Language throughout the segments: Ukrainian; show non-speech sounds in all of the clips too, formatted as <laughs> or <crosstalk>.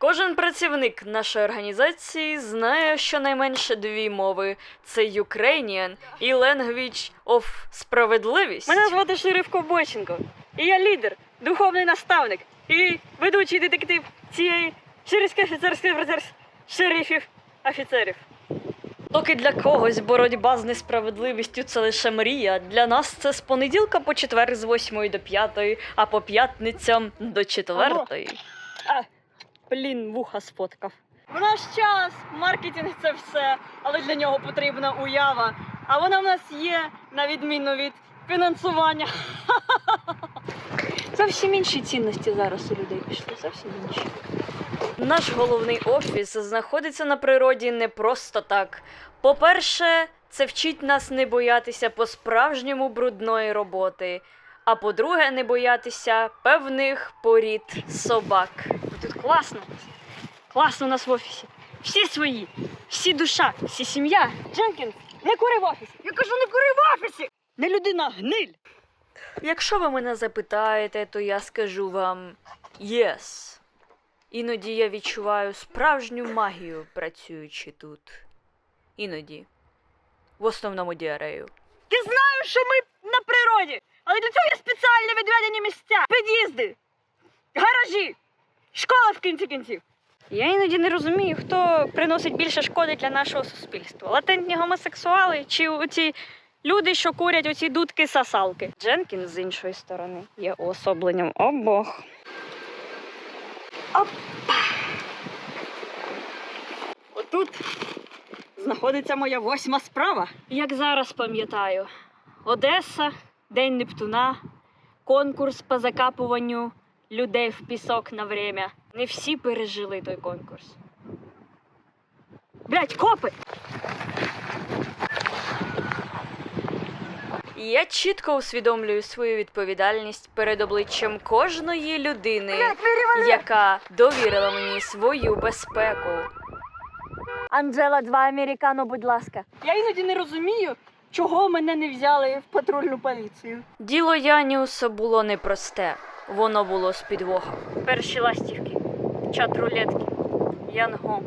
Кожен працівник нашої організації знає щонайменше дві мови: це Ukrainian і Language of справедливість. Мене звати Шериф Ковбойченко, і я лідер, духовний наставник і ведучий детектив цієї шерифської офіцерської братерс шерифів офіцерів. Доки для когось боротьба з несправедливістю це лише мрія, для нас це з понеділка по четвер з 8 до 5, а по п'ятницям до 4. Блін, вуха сфоткав. В наш час маркетинг це все, але для нього потрібна уява. А вона в нас є, на відміну від фінансування. <laughs> Зовсім інші цінності зараз у людей пішли, зовсім інші. Наш головний офіс знаходиться на природі не просто так. По-перше, це вчить нас не боятися по-справжньому брудної роботи. А по-друге, не боятися певних порід собак. Тут класно. Класно у нас в офісі. Всі свої, всі душа, всі сім'я. Дженкінс, не кури в офісі. Я кажу, не кури в офісі. Не людина, гниль. Якщо ви мене запитаєте, то я скажу вам єс. Іноді я відчуваю справжню магію, працюючи тут. Іноді. В основному діарею. Ти знаєш, що ми на природі, але для цього є спеціальні відведені місця, під'їзди, гаражі, школа в кінці кінців. Я іноді не розумію, хто приносить більше шкоди для нашого суспільства. Латентні гомосексуали чи оці люди, що курять оці дудки сасалки. Дженкінс, з іншої сторони, є уособленням обох. Опа! Отут знаходиться моя восьма справа. Як зараз пам'ятаю, Одеса, День Нептуна, конкурс по закапуванню людей в пісок на время. Не всі пережили той конкурс. Блять, копи! Я чітко усвідомлюю свою відповідальність перед обличчям кожної людини, яка довірила мені свою безпеку. Анджела, два американо, будь ласка. Я іноді не розумію, чого мене не взяли в патрульну поліцію. Діло Яніуса було непросте, воно було з підвохом. Перші ластівки, чат рулетки, Янго.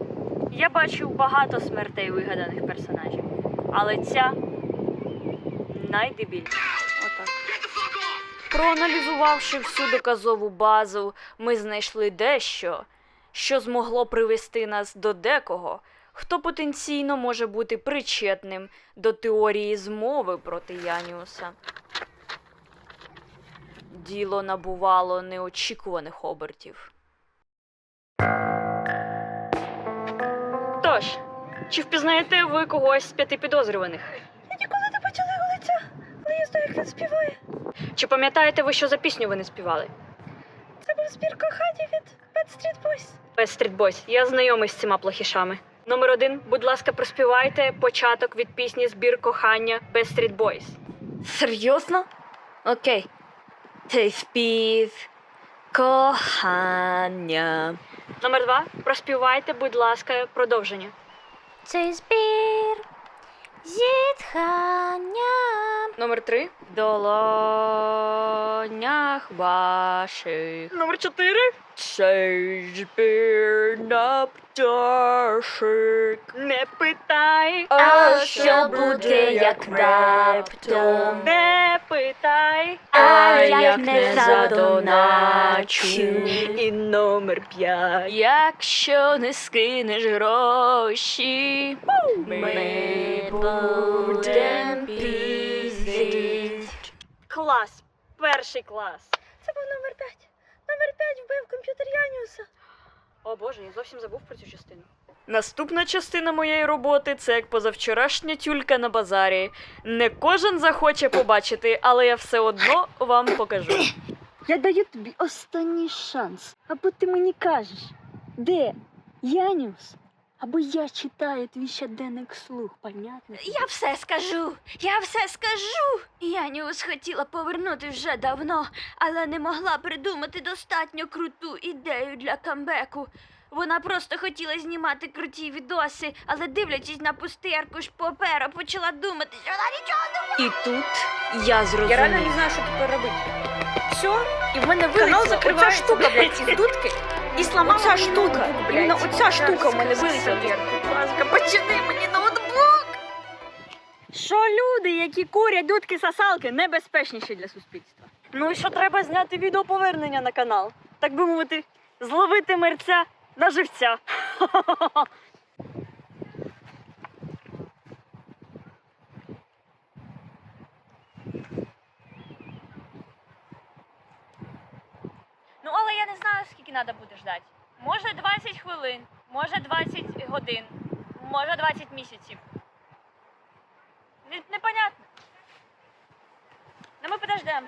Я бачив багато смертей вигаданих персонажів, але ця найдебільніша. Отак. Проаналізувавши всю доказову базу, ми знайшли дещо, що змогло привести нас до декого, хто потенційно може бути причетним до теорії змови проти Яніуса. Діло набувало неочікуваних обертів. Тож, чи впізнаєте ви когось з п'яти підозрюваних? Я ніколи не бачила його лиця, але я знаю, як він співає. Чи пам'ятаєте ви, що за пісню вони співали? Це був збір кохання від Backstreet Boys. Backstreet Boys. Я знайомий з цими плохішами. Номер один, будь ласка, проспівайте початок від пісні Збір кохання Backstreet Boys. Серйозно? Окей. Цей спів кохання. Номер два, проспівайте, будь ласка, продовження. Цей збір зітхання. Номер три. Долонях ваших. Номер чотири. Цей збір на пташик. Не питай, А що буде, як раптом? Не питай, А як не задоначу? І номер п'ять. Якщо не скинеш гроші, ми будем піздить. Клас, перший клас. Це був номер п'ять. Номер п'ять вбив комп'ютер Яніуса. О боже, я зовсім забув про цю частину. Наступна частина моєї роботи це як позавчорашня тюлька на базарі. Не кожен захоче побачити, але я все одно вам покажу. <clears throat> Я даю тобі останній шанс. Або ти мені кажеш, де Яніус? Або я читаю твій щоденник слух, понятно? Я все скажу, я все скажу. Яніус хотіла повернути вже давно, але не могла придумати достатньо круту ідею для камбеку. Вона просто хотіла знімати круті відоси, але дивлячись на пустий аркуш паперу, почала думати, що вона нічого не І тут я зрозумів. Я реально не знаю, що тепер робити. Все, І в мене Канал вилетіла оця штука, блядь, із дудки. І сломалася штука, Блін, оця штука в мене вилетіла. Будь ласка, почини мені ноутбук. Що люди, які курять дудки сосалки, небезпечніші для суспільства. Ну і що треба зняти відео повернення на канал. Так би мовити, зловити мерця на живця. <laughs> Ну, але я не знаю, скільки треба буде ждати. Може 20 хвилин, може 20 годин, може 20 місяців. Непонятно. Ну ми подождемо.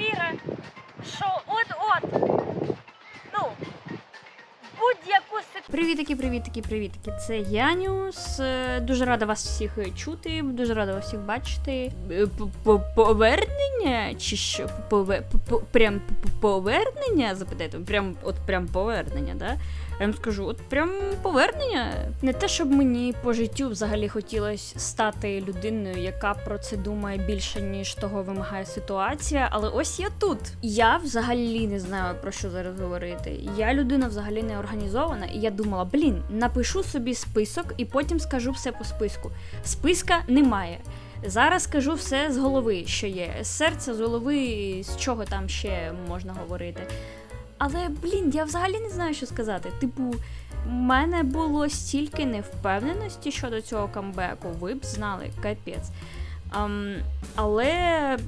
Віра, що от-от, ну, будь-яку секунду. Привітики, привітики, привітики. Це Яніус. Е, Дуже рада вас всіх е, чути, дуже рада вас всіх бачити. Е, Повернення? Чи що? Прям повернення? Запитайте, прям от прям повернення, да? Я вам скажу, от прям повернення. Не те, щоб мені по життю взагалі хотілося стати людиною, яка про це думає більше, ніж того вимагає ситуація. Але ось я тут. Я взагалі не знаю про що зараз говорити. Я людина взагалі не організована, і я думала, блін, напишу собі список і потім скажу все по списку. Списка немає. Зараз скажу все з голови, що є. З серця, з голови, з чого там ще можна говорити. Але блін, я взагалі не знаю, що сказати. Типу, в мене було стільки невпевненості щодо цього камбеку, ви б знали, капець. Ам, але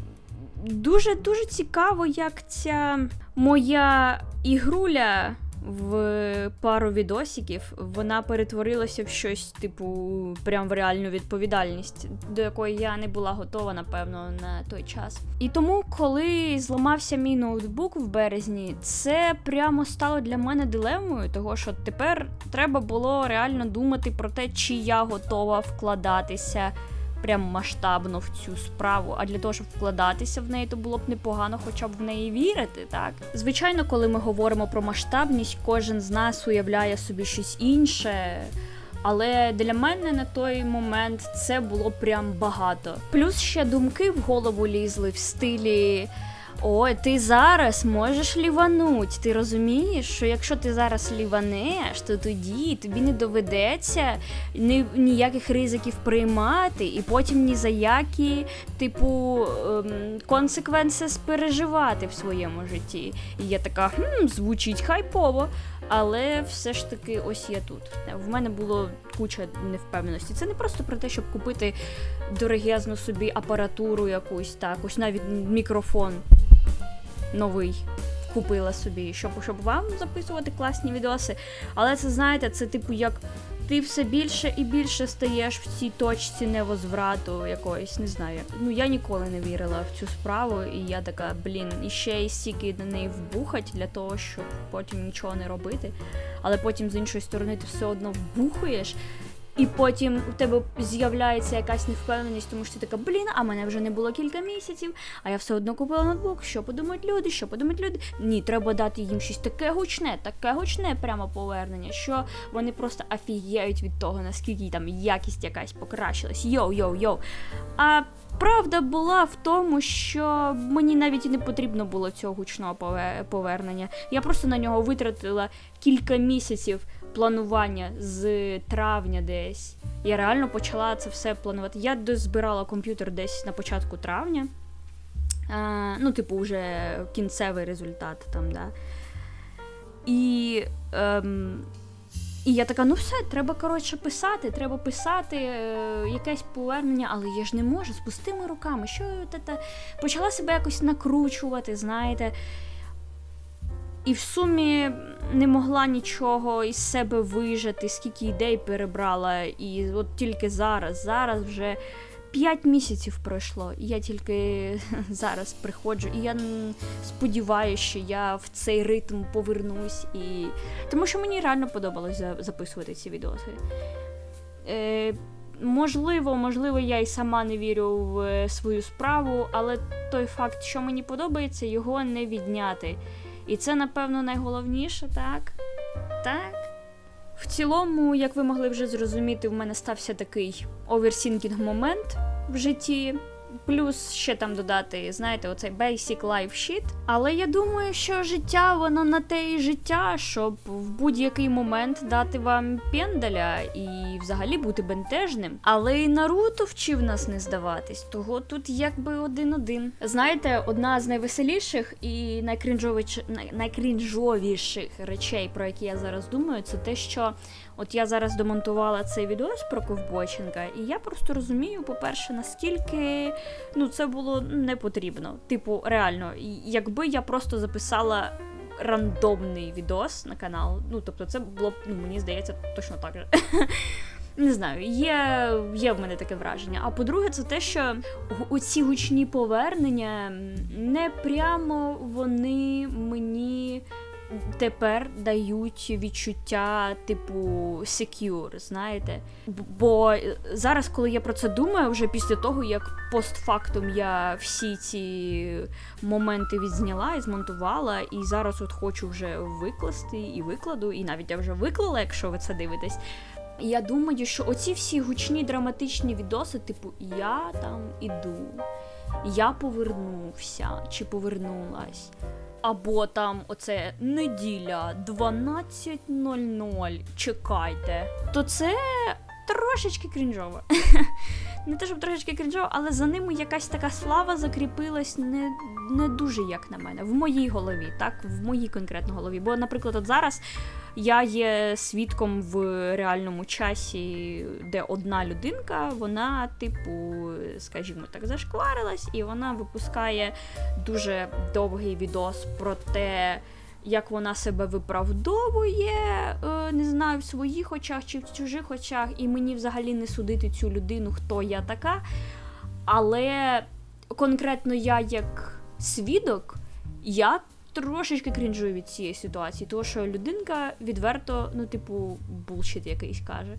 дуже дуже цікаво, як ця моя ігруля в пару відосиків вона перетворилася в щось, типу, прям в реальну відповідальність, до якої я не була готова, напевно, на той час. І тому, коли зламався мій ноутбук в березні, це прямо стало для мене дилемою, того що тепер треба було реально думати про те, чи я готова вкладатися прям масштабно в цю справу. А для того, щоб вкладатися в неї, то було б непогано хоча б в неї вірити, так? Звичайно, коли ми говоримо про масштабність, кожен з нас уявляє собі щось інше. Але для мене на той момент це було прям багато. Плюс ще думки в голову лізли в стилі. Ой, ти зараз можеш лівануть. Ти розумієш, що якщо ти зараз ліванеш, то тоді тобі не доведеться ні, ніяких ризиків приймати, і потім ні за які, типу, ем, консеквенси переживати в своєму житті. І я така, хм, звучить хайпово. Але все ж таки, ось я тут. В мене було куча невпевненості. Це не просто про те, щоб купити дорогезну собі апаратуру якусь, так, ось навіть мікрофон новий купила собі, щоб, щоб вам записувати класні відоси. Але це знаєте, це типу як ти все більше і більше стаєш в цій точці невозврату якоїсь, не знаю. Ну я ніколи не вірила в цю справу, і я така, блін, і ще й стільки на неї вбухать для того, щоб потім нічого не робити. Але потім з іншої сторони ти все одно вбухуєш. І потім у тебе з'являється якась невпевненість, тому що ти така, блін, а мене вже не було кілька місяців, а я все одно купила ноутбук. Що подумають люди? Що подумають люди? Ні, треба дати їм щось таке гучне, таке гучне прямо повернення, що вони просто афієють від того, наскільки там якість якась покращилась. Йоу, йоу, йоу. А правда була в тому, що мені навіть і не потрібно було цього гучного пове- повернення. Я просто на нього витратила кілька місяців планування з травня десь. Я реально почала це все планувати. Я дозбирала комп'ютер десь на початку травня. Е, ну, типу, вже кінцевий результат там, да. І, ем, і я така, ну все, треба коротше писати, треба писати е, якесь повернення, але я ж не можу з пустими руками. Що та, та? Почала себе якось накручувати, знаєте. І в сумі не могла нічого із себе вижати, скільки ідей перебрала. І от тільки зараз, зараз вже 5 місяців пройшло, і я тільки <laughs> зараз приходжу, і я сподіваюся, що я в цей ритм повернусь. І... Тому що мені реально подобалось за- записувати ці відоси. Е, можливо, можливо, я й сама не вірю в е, свою справу, але той факт, що мені подобається, його не відняти. І це, напевно, найголовніше, так? Так. В цілому, як ви могли вже зрозуміти, в мене стався такий оверсінкінг момент в житті. Плюс ще там додати, знаєте, оцей basic life shit. Але я думаю, що життя воно на те і життя, щоб в будь-який момент дати вам пендаля і взагалі бути бентежним. Але і Наруто вчив нас не здаватись, того тут якби один-один. Знаєте, одна з найвеселіших і найкрінжович... найкрінжовіших речей, про які я зараз думаю, це те, що От я зараз домонтувала цей відос про Ковбоченка, і я просто розумію, по-перше, наскільки ну, це було не потрібно. Типу, реально, якби я просто записала рандомний відос на канал, ну тобто, це було б, ну мені здається, точно так же. <laughs> Не знаю, є, є в мене таке враження. А по-друге, це те, що оці гучні повернення не прямо вони мені тепер дають відчуття типу secure, знаєте. Бо зараз, коли я про це думаю, вже після того, як постфактум я всі ці моменти відзняла і змонтувала, і зараз от хочу вже викласти і викладу, і навіть я вже виклала, якщо ви це дивитесь. Я думаю, що оці всі гучні драматичні відоси, типу, я там іду, я повернувся чи повернулась. Або там оце неділя 12.00, чекайте. То це трошечки крінжово. <laughs> Не те, щоб трошечки крінжово, але за ними якась така слава закріпилась не, не дуже, як на мене, в моїй голові, так, в моїй конкретно голові. Бо, наприклад, от зараз я є свідком в реальному часі, де одна людинка, вона, типу, скажімо так, зашкварилась, і вона випускає дуже довгий відос про те, як вона себе виправдовує, е, не знаю, в своїх очах чи в чужих очах, і мені взагалі не судити цю людину, хто я така. Але конкретно я як свідок, я трошечки крінжую від цієї ситуації, тому що людинка відверто, ну, типу, булшіт якийсь каже.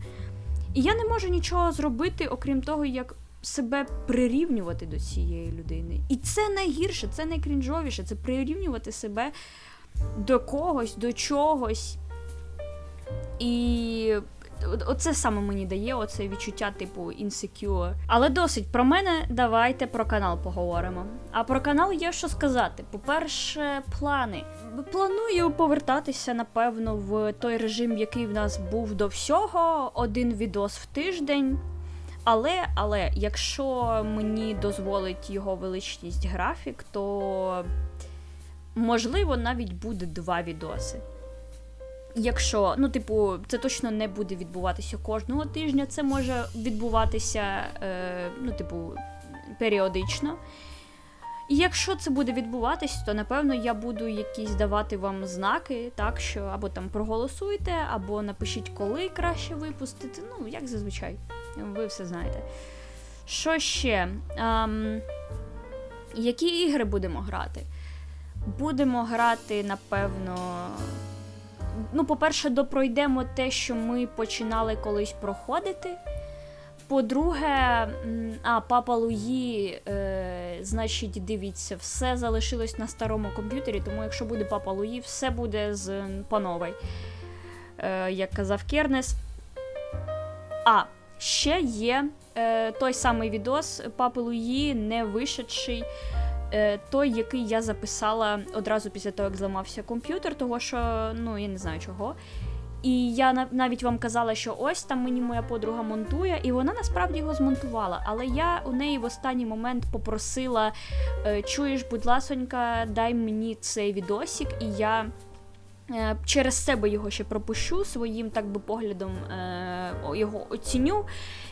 І я не можу нічого зробити, окрім того, як себе прирівнювати до цієї людини. І це найгірше, це найкрінжовіше, це прирівнювати себе до когось, до чогось. І оце саме мені дає оце відчуття, типу, insecure. Але досить про мене, давайте про канал поговоримо. А про канал є що сказати. По-перше, плани. Планую повертатися, напевно, в той режим, який в нас був до всього, один відос в тиждень. Але, але, якщо мені дозволить його величність графік, то можливо навіть буде два відоси. Якщо, ну, типу, це точно не буде відбуватися кожного тижня, це може відбуватися, е, ну, типу, періодично. І якщо це буде відбуватись, то напевно я буду якісь давати вам знаки, так що або там проголосуйте, або напишіть, коли краще випустити. Ну, як зазвичай, ви все знаєте. Що ще? Ем, які ігри будемо грати? Будемо грати, напевно. Ну, по-перше, допройдемо те, що ми починали колись проходити. По-друге, а, папа Луї, е, значить, дивіться, все залишилось на старому комп'ютері, тому якщо буде папа Луї, все буде з новій. Е, як казав Кернес. А, ще є е, той самий відос папи Луї, не вишедший. Е, той, який я записала одразу після того, як зламався комп'ютер, того що, ну, я не знаю чого. І я навіть вам казала, що ось там мені моя подруга монтує, і вона насправді його змонтувала. Але я у неї в останній момент попросила: е, чуєш, будь ласонька, дай мені цей відосік, і я. Е, Через себе його ще пропущу своїм так би поглядом е, його оціню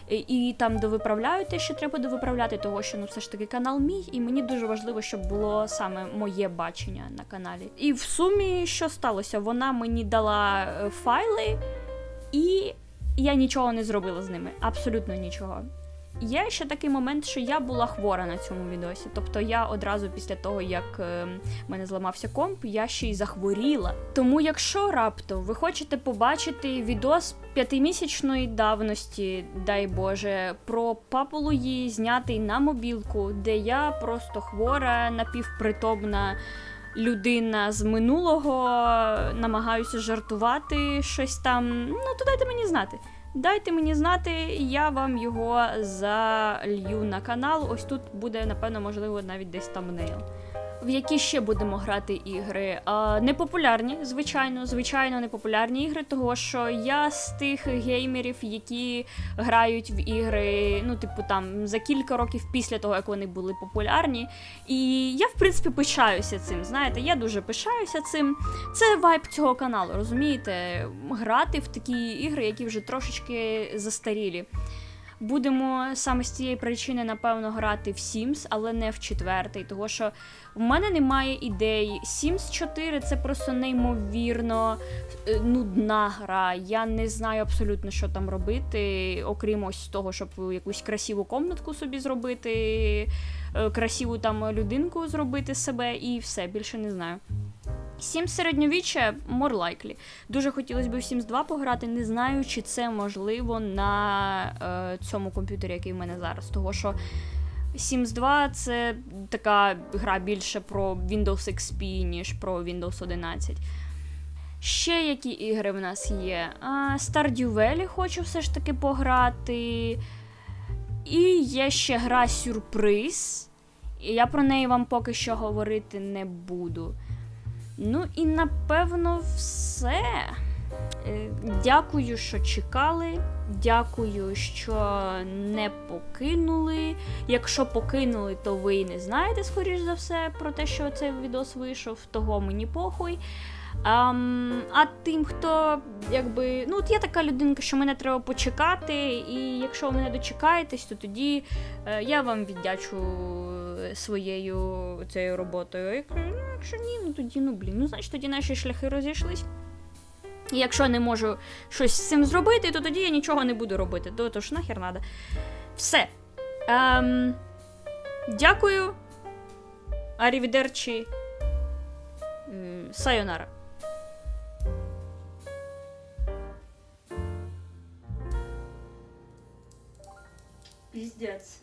і, там довиправляю те, що треба довиправляти, того що ну все ж таки канал мій, і мені дуже важливо, щоб було саме моє бачення на каналі. І в сумі, що сталося? Вона мені дала е, файли, і я нічого не зробила з ними. Абсолютно нічого. Є ще такий момент, що я була хвора на цьому відосі. Тобто я одразу після того, як е, мене зламався комп, я ще й захворіла. Тому, якщо раптом ви хочете побачити відос п'ятимісячної давності, дай Боже, про папу Луї, знятий на мобілку, де я просто хвора, напівпритомна людина з минулого, намагаюся жартувати щось там. Ну, то дайте мені знати. Дайте мені знати, я вам його залью на канал. Ось тут буде, напевно, можливо, навіть десь тамнейл. В які ще будемо грати ігри? А, непопулярні, звичайно, звичайно, непопулярні ігри, того що я з тих геймерів, які грають в ігри, ну, типу, там за кілька років після того, як вони були популярні. І я, в принципі, пишаюся цим. Знаєте, я дуже пишаюся цим. Це вайб цього каналу, розумієте? Грати в такі ігри, які вже трошечки застарілі. Будемо саме з цієї причини, напевно, грати в Sims, але не в четвертий, тому що в мене немає ідей. Sims 4 це просто неймовірно е, нудна гра. Я не знаю абсолютно, що там робити, окрім ось того, щоб якусь красиву комнатку собі зробити, е, красиву там людинку зробити себе і все, більше не знаю. Sims середньовіччя more likely. Дуже хотілося б в Sims 2 пограти, не знаю, чи це можливо на е, цьому комп'ютері, який в мене зараз. Того що Sims 2 це така гра більше про Windows XP, ніж про Windows 11. Ще які ігри в нас є? А, Stardew Valley хочу все ж таки пограти. І є ще гра Сюрприз. І я про неї вам поки що говорити не буду. Ну і напевно все. Е, Дякую, що чекали. Дякую, що не покинули. Якщо покинули, то ви і не знаєте, скоріш за все, про те, що цей відос вийшов, того мені похуй. Ам, а тим, хто якби. Ну, от я така людинка, що мене треба почекати, і якщо ви мене дочекаєтесь, то тоді е, я вам віддячу своєю цією роботою. Як- Якщо ні, ну тоді, ну блін, ну значить тоді наші шляхи розійшлись. І якщо не можу щось з цим зробити, то тоді я нічого не буду робити. То, то ж нахер надо. Все. Ем, дякую. Арівідерчі. Сайонара. Піздець.